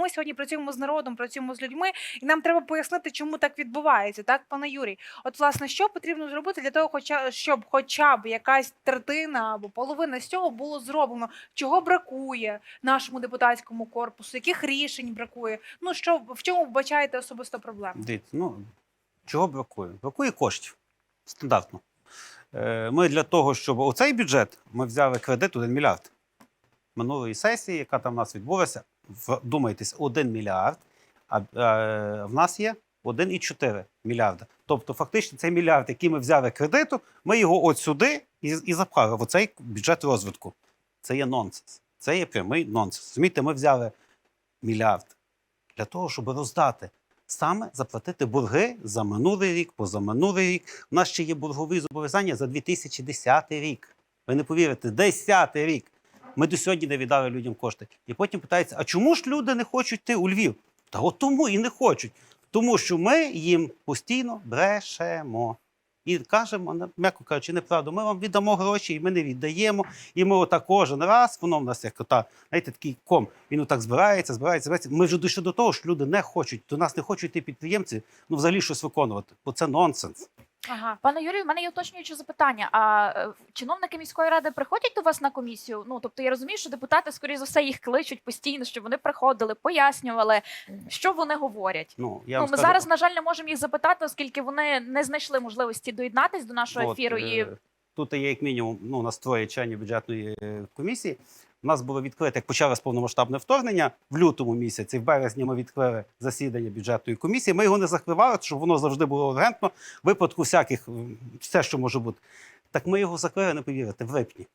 Ми сьогодні працюємо з народом, працюємо з людьми, і нам треба пояснити, чому так відбувається, так, пане Юрій? От, власне, що потрібно зробити для того, хоча щоб хоча б якась третина або половина з цього було зроблено? Чого бракує нашому депутатському корпусу? Яких рішень бракує? Ну що в чому вбачаєте особисто проблему? Дивіться, ну чого бракує? Бракує коштів стандартно. Е, Ми для того, щоб оцей бюджет ми взяли кредит 1 мільярд минулої сесії, яка там у нас відбулася. Вдумайтесь, 1 мільярд, а е, в нас є 1,4 мільярда. Тобто, фактично, цей мільярд, який ми взяли кредиту, ми його от сюди і, і запхали в оцей бюджет розвитку. Це є нонсенс. Це є прямий нонсенс. Розумієте, ми взяли мільярд для того, щоб роздати саме заплатити борги за минулий рік, позаминулий рік. У нас ще є боргові зобов'язання за 2010 рік. Ви не повірите, 10 рік. Ми до сьогодні не віддали людям кошти. І потім питаються: а чому ж люди не хочуть йти у Львів? Та от тому і не хочуть. Тому що ми їм постійно брешемо. І кажемо, м'яко кажучи, неправду, ми вам віддамо гроші, і ми не віддаємо. І ми отак кожен раз, воно в нас як ота, знаєте, такий ком. Він отак збирається, збирається, збирається. Ми вже дійшли до того, що люди не хочуть, до нас не хочуть йти підприємці, ну взагалі щось виконувати, бо це нонсенс. Ага. Пане Юрію, в мене є уточнююче запитання. А е, чиновники міської ради приходять до вас на комісію? Ну тобто я розумію, що депутати, скоріш за все, їх кличуть постійно, щоб вони приходили, пояснювали, що вони говорять. Ну, я ну, вам ми скажу, зараз, на жаль, не можемо їх запитати, оскільки вони не знайшли можливості доєднатись до нашого от, ефіру. е, І Тут є як мінімум ну, у нас троє членів бюджетної е, комісії. У нас було відкрите, як почалось повномасштабне вторгнення в лютому місяці, в березні ми відкрили засідання бюджетної комісії. Ми його не закривали, щоб воно завжди було ургентно. Випадку всяких, все, що може бути. Так ми його закрили, не повірите, в липні.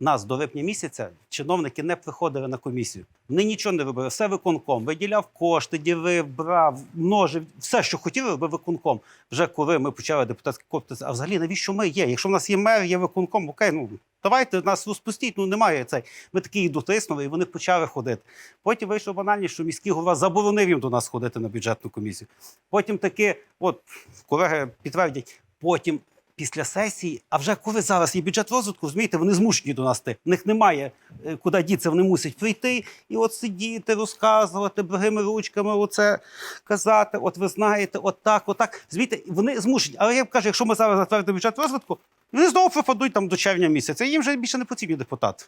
Нас до липня місяця чиновники не приходили на комісію. Вони нічого не робили. Все виконком. Виділяв кошти, ділив, брав, множив, все, що хотіли, робив виконком. Вже коли ми почали депутатський корпус, а взагалі навіщо ми є? Якщо в нас є мер, є виконком, окей, ну давайте нас розпустіть. Ну немає цей. Ми такі їх дотиснули, і вони почали ходити. Потім вийшло банальність, що міський голова заборонив їм до нас ходити на бюджетну комісію. Потім таки, от колеги підтвердять, потім. Після сесії, а вже коли зараз є бюджет розвитку, розумієте, вони змушені до нас йти. В них немає е, куди діться, вони мусять прийти і от сидіти, розказувати благими ручками, оце казати. От ви знаєте, от так, от так. Розумієте, вони змушені. Але я кажу, якщо ми зараз затвердимо бюджет розвитку, вони знову пропадуть там до червня місяця. Їм вже більше не потрібні депутати.